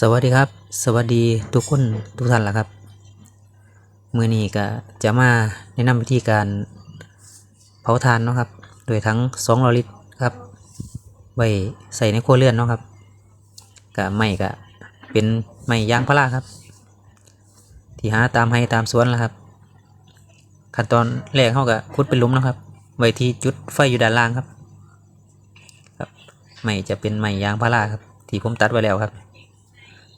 สวัสดีครับ สวัสดีทุกคนทุกท่านละครับมือนี้ก็จะมาแนะนำวิธีการเผาถ่านเนาะครับ โดยทั้ง2ลิตรครับ ไว้ใส่ในครัวเรือนเนาะครับก็ไม่ก็เป็นไม้ยางพาราครับ ที่หาตามให้ตามสวนละครับ ขั้นตอนแรกเขาก็ขุดเป็นลุมนะครับ ไว้ที่จุดไฟอยู่ด้านล่างครับ ครับ ไม้จะเป็นไม้ยางพาราครับ ที่ผมตัดไว้แล้วครับ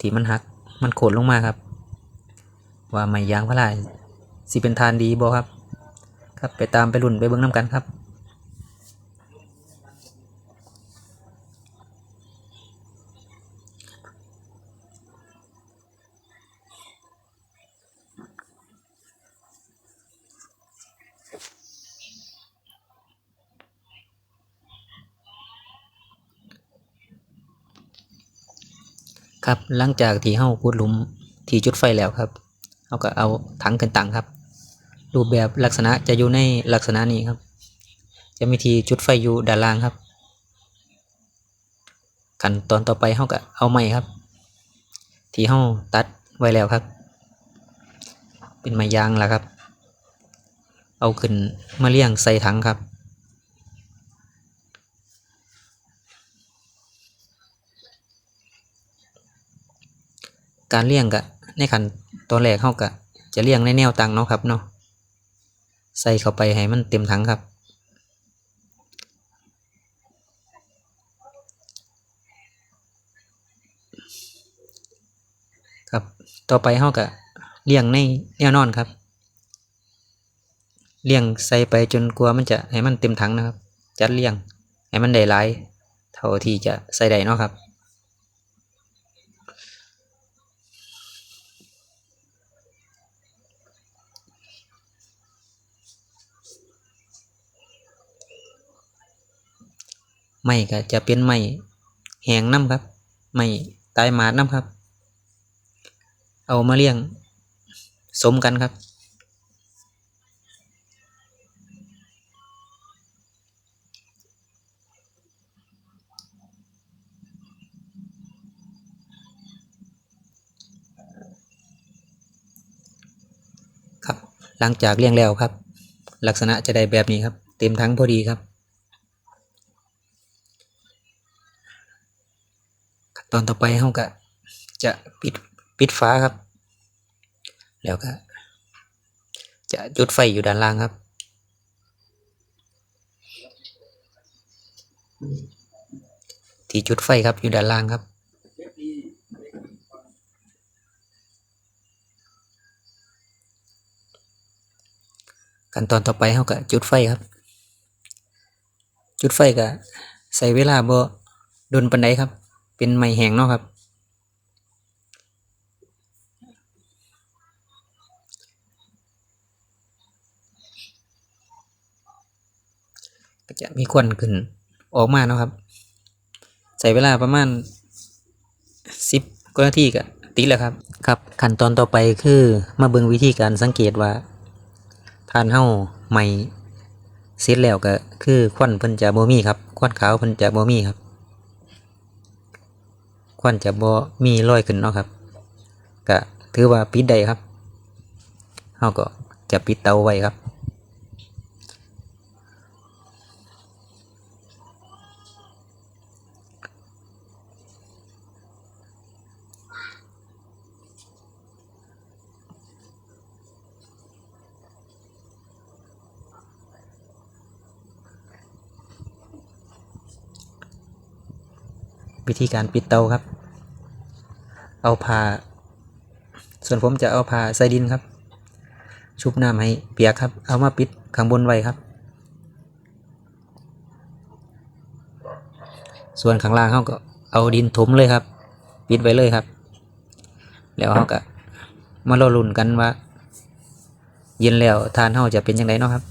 ที่มันหักมันโขดลงมาครับ ว่าไม้ยางพาราสิเป็นทานดีบ่ครับ ครับไปตามไปรุ่นไปเบิ้งน้ำกันครับ ครับหลังจากที่เฮาขุดหลุมที่จุดไฟแล้วครับเฮาก็เอาถังขึ้นตังครับ รูปแบบลักษณะจะอยู่ในลักษณะนี้ครับ จะมีที่จุดไฟอยู่ด้านล่างครับ ขั้นตอนต่อไปเฮาก็เอาไม้ครับ ที่เฮาตัดไว้แล้วครับ เป็นไม้ยางแล่ะครับ เอาขึ้นมาเลี้ยงใส่ถังครับ การเลี้ยงกะในขั้นตอนแรกเข้ากะจะเลี้ยงในแนวตังเนาะครับเนาะใส่เข้าไปให้มันเต็มถังครับ ครับต่อไปเข้ากะเลี้ยงในแนวนอนครับเลี้ยงใส่ไปจนกลัวมันจะให้มันเต็มถังนะครับ จัดเลี้ยงให้มันได้หลายเท่าที่จะใส่ได้เนาะครับ ไม้ก็จะเป็นไม้แหงน้ำครับ ไม้ตายหมาดน้ำครับ เอามาเลี้ยง สมกันครับ ครับ หลังจากเลี้ยงแล้วครับ ลักษณะจะได้แบบนี้ครับ เต็มทั้งพอดีครับ ขั้น ตอนต่อไปเราก็จะปิดปิดฝาครับ แล้วก็ จะจุดไฟอยู่ด้านล่างครับ ที่จุดไฟครับอยู่ด้านล่างครับขั้นตอนต่อไปเราก็จุดไฟครับ จุดไฟก็ใส่เวลาบ่โดนปันไดครับ เป็นไม้แห้งเนาะครับ ก็จะมีควันขึ้นออกมาเนาะครับ ใส่เวลาประมาณสิบกว่านาทีก็ติดแล้วครับ ครับขั้นตอนต่อไปคือมาเบิ่งวิธีการสังเกตว่าทานเฮ้าใหม่เสร็จแล้วก็คือควันเพิ่นจะบ่มีครับ ควันขาวเพิ่นจะบ่มีครับ ควันจะบ่มีรอยขึ้นเนาะครับก็ถือว่าปิดได้ครับเฮาก็จะปิดเตาไว้ครับ วิธีการปิดเตาครับ เอาผ้าส่วนผมจะเอาผ้าใส่ดินครับ ชุบน้ำให้เปียกครับ เอามาปิดข้างบนไว้ครับ ส่วนข้างล่างเขาก็เอาดินถมเลยครับ ปิดไว้เลยครับ แล้วเขาก็มารอลุ้นกันว่า เย็นแล้วทานเขาจะเป็นยังไงเนาะครับ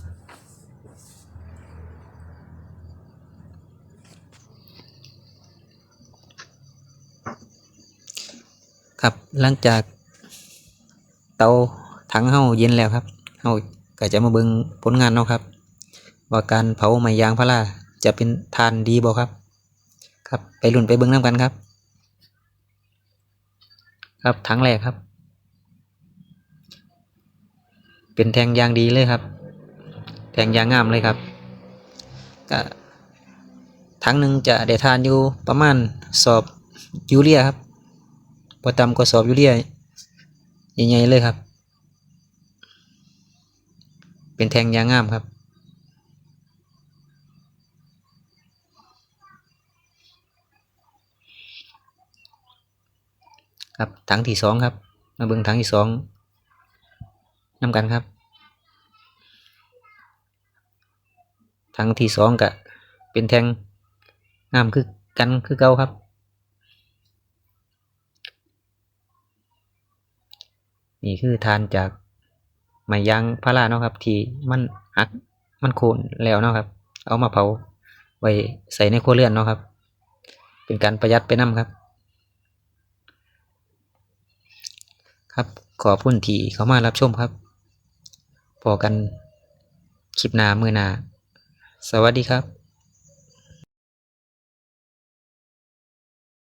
ครับหลังจากเตาถังเฮาเย็นแล้วครับเฮาก็จะมาเบิ่งผลงานเนาะครับ ว่าการเผาไม้ยางพาราจะเป็นทานดีบ่ครับ ครับไปรุ่นไปเบิ่งน้ำกันครับ ครับถังแรกครับ เป็นแทงยางดีเลยครับ แทงยางงามเลยครับก็ถังหนึ่งจะได้ทานอยู่ประมาณสอบยูเรียครับ พอต่ำกว่าสอบยูเรียใหญ่ๆเลยครับ เป็นแทงยางงามครับ ครับถังที่สองครับ มาเบิ่งถังที่สองนำกันครับ ถังที่สองก็เป็นแทงงามคือกันคือเก่าครับ นี่คือทานจากไม้ยางพาราเนาะครับ ที่มันหักมันโคนแล้วเนาะครับ เอามาเผาไว้ใส่ในครัวเรือนเนาะครับ เป็นการประหยัดไปนํครับ ครับขอบคุณที่เขามารับชมครับพอกันคลิปหน้ามือหน้าสวัสดีครับ